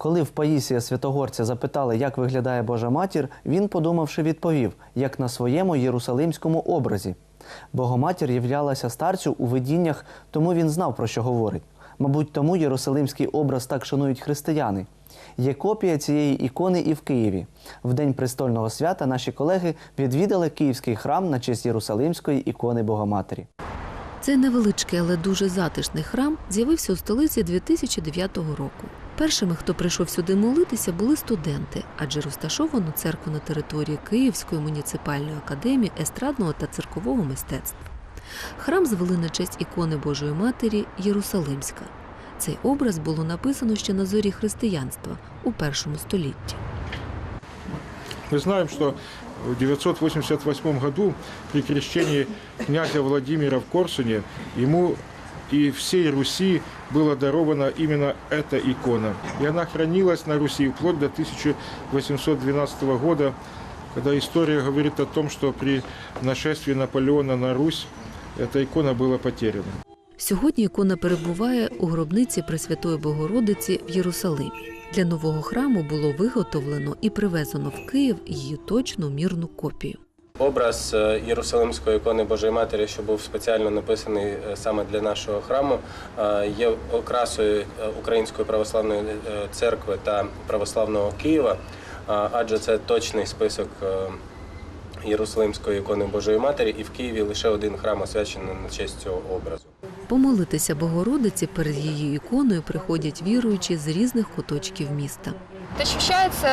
Коли в Паїсія Святогорця запитали, як виглядає Божа матір, він, подумавши, відповів, як на своєму єрусалимському образі. Богоматір являлася старцю у видіннях, тому він знав, про що говорить. Мабуть, тому єрусалимський образ так шанують християни. Є копія цієї ікони і в Києві. В день престольного свята наші колеги відвідали київський храм на честь Єрусалимської ікони Богоматері. Цей невеличкий, але дуже затишний храм з'явився у столиці 2009 року. Першими, хто прийшов сюди молитися, були студенти, адже розташовано церкву на території Київської муніципальної академії естрадного та циркового мистецтва. Храм звели на честь ікони Божої Матері Єрусалимська. Цей образ було написано ще на зорі християнства у першому столітті. Мы знаем, что в 988 году при крещении князя Владимира в Корсуне ему и всей Руси была дарована именно эта икона. И она хранилась на Руси вплоть до 1812 года, когда история говорит о том, что при нашествии Наполеона на Русь эта икона была потеряна. Сьогодні ікона перебуває у гробниці Пресвятої Богородиці в Єрусалимі. Для нового храму було виготовлено і привезено в Київ її точну мірну копію. Образ е, Єрусалимської ікони Божої Матері, що був спеціально написаний е, саме для нашого храму, е, є окрасою Української православної церкви та православного Києва, адже це точний список Єрусалимської ікони Божої Матері, і в Києві лише один храм освячений на честь цього образу. Помолитися Богородиці перед її іконою приходять віруючі з різних куточків міста. Ощущается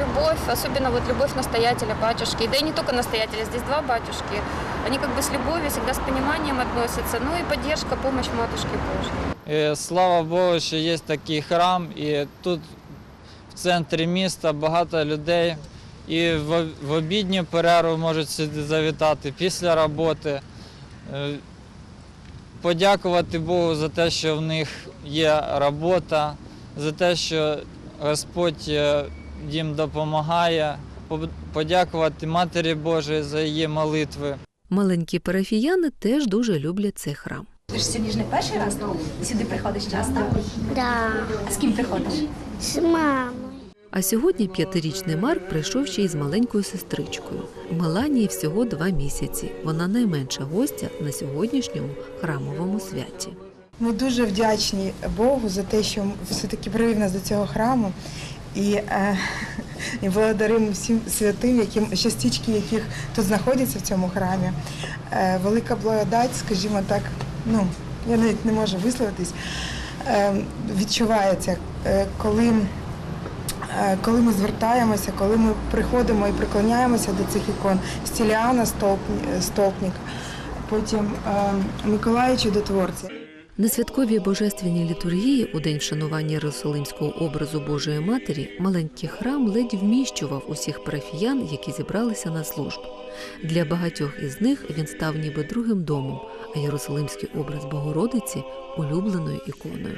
любовь, особенно вот любовь настоятеля, батюшки. Да и не только настоятеля, здесь два батюшки. Они как бы с любовью, всегда с пониманием относятся. Ну и поддержка, помощь Матушки Божьей. Слава Богу, що є такий храм, і тут в центрі міста багато людей. І в, в обідню перерву можуть сюди завітати після роботи. Подякувати Богу за те, що в них є робота, за те, що Господь е, їм допомагає. Подякувати Матері Божій за її молитви. Маленькі парафіяни теж дуже люблять цей храм. Ти ж сьогодні ж не перший раз сюди приходиш часто? Да, З ким приходиш? з мамою. А сьогодні п'ятирічний Марк прийшов ще й з маленькою сестричкою. Меланії всього два місяці. Вона найменша гостя на сьогоднішньому храмовому святі. Ми дуже вдячні Богу за те, що все-таки привів нас до цього храму. І, е, і благодаримо всім святим, яким частички яких тут знаходяться в цьому храмі. Е, велика благодать, скажімо так, ну я навіть не можу висловитись, е, відчувається, е, коли, коли ми звертаємося, коли ми приходимо і приклоняємося до цих ікон Стіліана Столпні- Столпнік, потім е, Миколая Чудотворця. На святковій божественній літургії у день вшанування Єрусалимського образу Божої Матері маленький храм ледь вміщував усіх парафіян, які зібралися на службу. Для багатьох із них він став ніби другим домом, а Єрусалимський образ Богородиці улюбленою іконою.